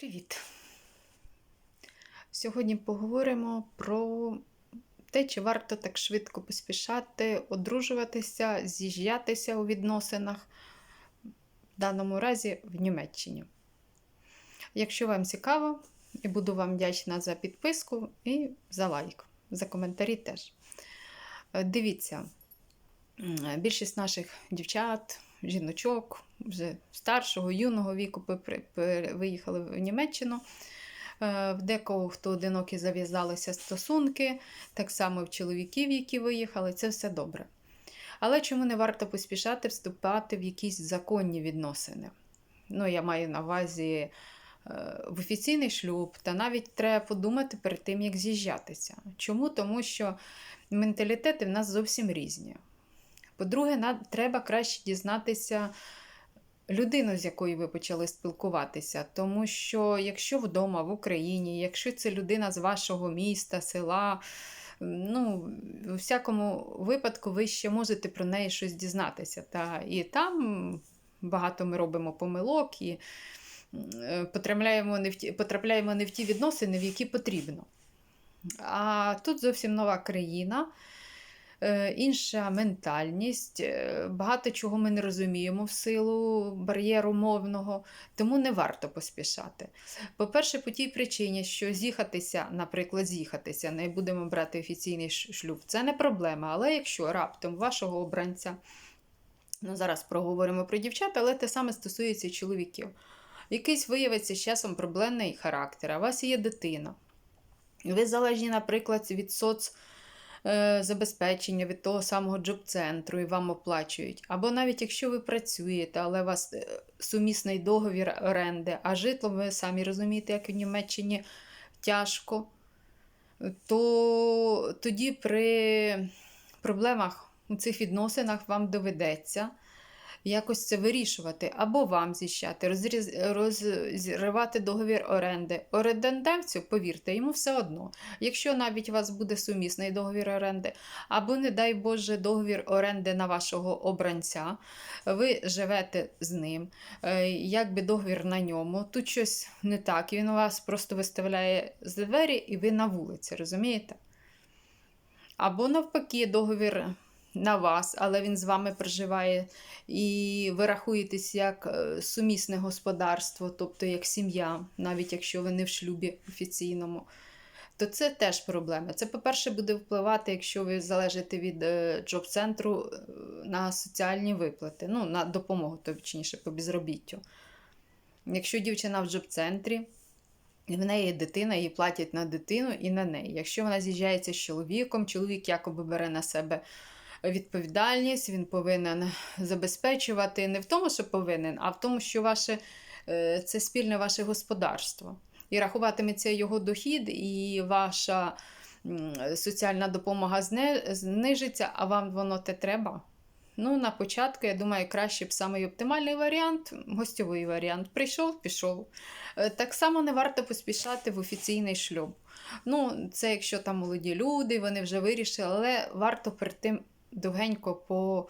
Привіт! Сьогодні поговоримо про те, чи варто так швидко поспішати, одружуватися, з'їжджатися у відносинах, в даному разі в Німеччині. Якщо вам цікаво, і буду вам вдячна за підписку і за лайк, за коментарі теж. Е, Дивіться, більшість наших дівчат, жіночок, вже старшого, юного віку виїхали в Німеччину. Е, В декого, хто одинокий, зав'язалися стосунки, так само в чоловіків, які виїхали, це все добре. Але чому не варто поспішати вступати в якісь законні відносини? Ну, я маю на увазі е, в офіційний шлюб, та навіть треба подумати перед тим, як з'їжджатися. Чому? Тому що менталітети в нас зовсім різні. По-друге, нам треба краще дізнатися людину, з якою ви почали спілкуватися. Тому що якщо вдома в Україні, якщо це людина з вашого міста, села, ну, у всякому випадку ви ще можете про неї щось дізнатися. Та і там багато ми робимо помилок і е, потрапляємо не в ті, потрапляємо не в ті відносини, в які потрібно. А тут зовсім нова країна, інша ментальність, е, багато чого ми не розуміємо в силу бар'єру мовного, тому не варто поспішати. По-перше, по тій причині, що з'їхатися, наприклад, з'їхатися, не будемо брати офіційний шлюб, це не проблема. Але якщо раптом вашого обранця, ну зараз проговоримо про дівчат, але те саме стосується чоловіків. Якийсь виявиться з часом проблемний характер, а у вас є дитина. Ви залежні, наприклад, від соцзабезпечення, від того самого джоб-центру і вам оплачують. Або навіть якщо ви працюєте, але у вас е, сумісний договір оренди, а житло, ви самі розумієте, як в Німеччині тяжко, то тоді при проблемах у цих відносинах вам доведеться якось це вирішувати, або вам зіщати, розривати договір оренди. Орендодавцю, повірте, йому все одно. Якщо навіть у вас буде сумісний договір оренди, або, не дай Боже, договір оренди на вашого обранця, ви живете з ним, е, якби договір на ньому, тут щось не так, він вас просто виставляє з двері і ви на вулиці, розумієте? Або навпаки, договір на вас, але він з вами проживає, і ви рахуєтесь як е, сумісне господарство, тобто як сім'я, навіть якщо ви не в шлюбі офіційному. То це теж проблема. Це, по-перше, буде впливати, якщо ви залежите від е, джоб-центру е, на соціальні виплати, ну, на допомогу, точніше, по безробіттю. Якщо дівчина в джоб-центрі, в неї є дитина, їй платять на дитину і на неї. Якщо вона з'їжджається з чоловіком, чоловік якоби бере на себе відповідальність, він повинен забезпечувати не в тому, що повинен, а в тому, що ваше, е, це спільне ваше господарство. І рахуватиметься його дохід, і ваша соціальна допомога знижиться, а вам воно те треба. Ну, на початку, я думаю, краще б самий оптимальний варіант, гостьовий варіант. Прийшов, пішов. Е, Так само не варто поспішати в офіційний шлюб. Ну, це якщо там молоді люди, вони вже вирішили, але варто перед тим довгенько по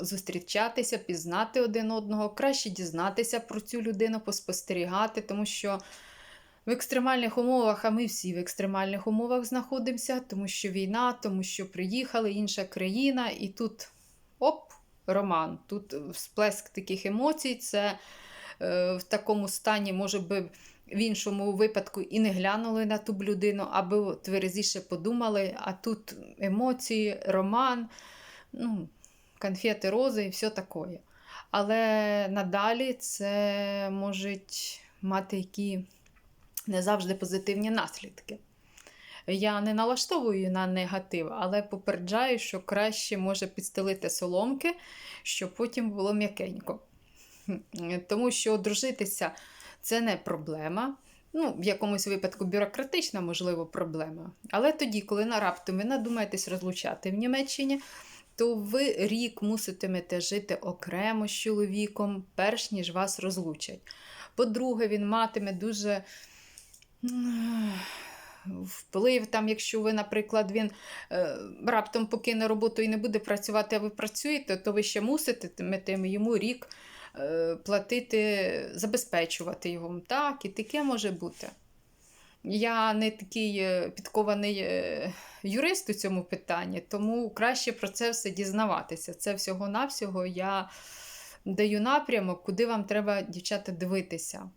зустрічатися, пізнати один одного, краще дізнатися про цю людину, поспостерігати, тому що в екстремальних умовах, а ми всі в екстремальних умовах знаходимося, тому що війна, тому що приїхали інша країна, і тут оп, роман. Тут всплеск таких емоцій, це е, в такому стані, може би, в іншому випадку і не глянули на ту людину, аби тверезіше подумали, а тут емоції, роман, ну, конфети, рози і все таке. Але надалі це можуть мати які не завжди позитивні наслідки. Я не налаштовую на негатив, але попереджаю, що краще може підстелити соломки, щоб потім було м'якенько. Тому що одружитися це не проблема. Ну, в якомусь випадку бюрократична, можливо, проблема. Але тоді, коли на раптом ви надумаєтесь розлучати в Німеччині, то ви рік муситимете жити окремо з чоловіком, перш ніж вас розлучать. По-друге, він матиме дуже вплив, там, якщо ви, наприклад, він е, раптом покине роботу і не буде працювати, а ви працюєте, то ви ще муситимете йому рік платити, забезпечувати його. Так, і таке може бути. Я не такий е, підкований е, юрист у цьому питанні, тому краще про це все дізнаватися. Це всього-навсього я даю напрямок, куди вам треба, дівчата, дивитися.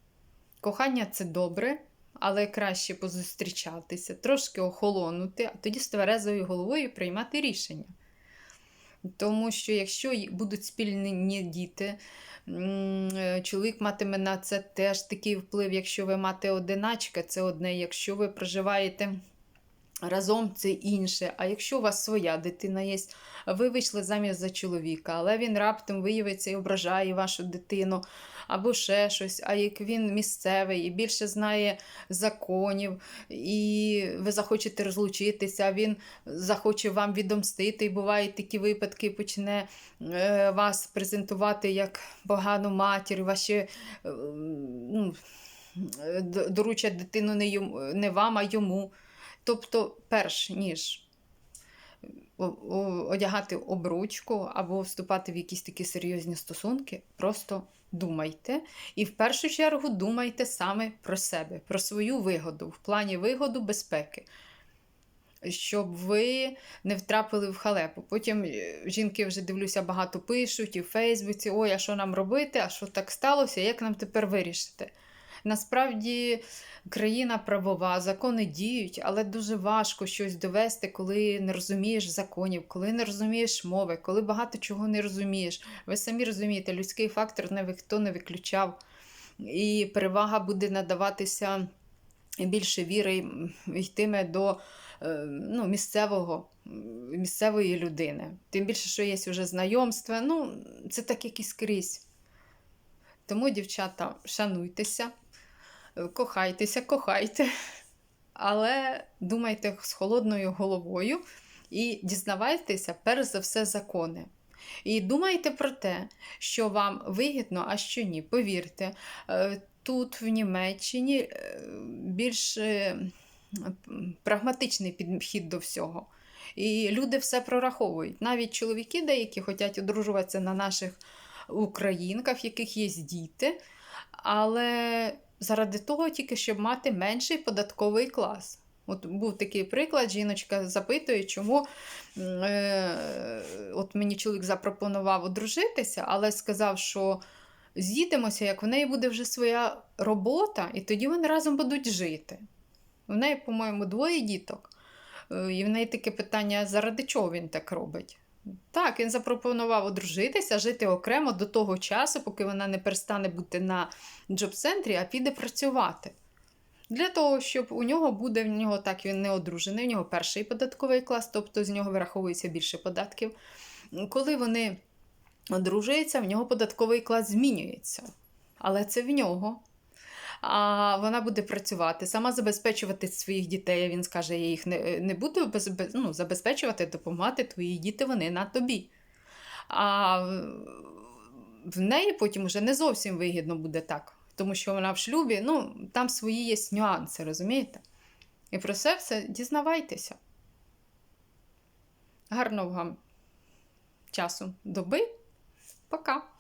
Кохання це добре, але краще позустрічатися, трошки охолонути, а тоді з тверезою головою приймати рішення. Тому що якщо будуть спільні діти, е, чоловік матиме на це теж такий вплив. Якщо ви мати одиначка, це одне. Якщо ви проживаєте разом, це інше. А якщо у вас своя дитина є, ви вийшли заміж за чоловіка, але він раптом виявиться і ображає вашу дитину, або ще щось. А як він місцевий і більше знає законів, і ви захочете розлучитися, він захоче вам відомстити, і бувають такі випадки, почне е, вас презентувати як погану матір, ваші е, ну, е, доручать дитину не, йому, не вам, а йому. Тобто, перш ніж одягати обручку або вступати в якісь такі серйозні стосунки, просто думайте. І в першу чергу думайте саме про себе, про свою вигоду, в плані вигоду безпеки. Щоб ви не втрапили в халепу. Потім е, жінки вже дивлюся, багато пишуть і в Фейсбуці: ой, а що нам робити, а що так сталося, як нам тепер вирішити? Насправді країна правова, закони діють, але дуже важко щось довести, коли не розумієш законів, коли не розумієш мови, коли багато чого не розумієш. Ви самі розумієте, людський фактор ніхто не виключав, і перевага буде надаватися більше віри йтиме до е, ну, місцевого, місцевої людини. Тим більше, що є вже знайомства. Ну, це так як і скрізь. Тому, дівчата, шануйтеся, кохайтеся, кохайте, але думайте з холодною головою і дізнавайтеся, перш за все, закони. І думайте про те, що вам вигідно, а що ні. Повірте, е, тут, в Німеччині, е, більш е, прагматичний підхід до всього. І люди все прораховують. Навіть чоловіки деякі хочуть одружуватися на наших українках, в яких є діти, але заради того тільки, щоб мати менший податковий клас. От був такий приклад, жіночка запитує, чому е, от мені чоловік запропонував одружитися, але сказав, що з'їдемося, як в неї буде вже своя робота, і тоді вони разом будуть жити. В неї, по-моєму, двоє діток. Е, І в неї таке питання, заради чого він так робить? Так, він запропонував одружитися, жити окремо до того часу, поки вона не перестане бути на джоб-центрі, а піде працювати. Для того, щоб у нього буде в нього так, він не одружений, у нього перший податковий клас, тобто з нього вираховується більше податків. Коли вони одружуються, в нього податковий клас змінюється. Але це в нього. А вона буде працювати, сама забезпечувати своїх дітей. Він скаже, я їх не, не буду без, без, ну, забезпечувати, допомагати, твої діти вони на тобі. А в неї потім вже не зовсім вигідно буде так, тому що вона в шлюбі, ну, там свої є нюанси, розумієте? І про це все дізнавайтеся. Гарного вам часу доби. Пока!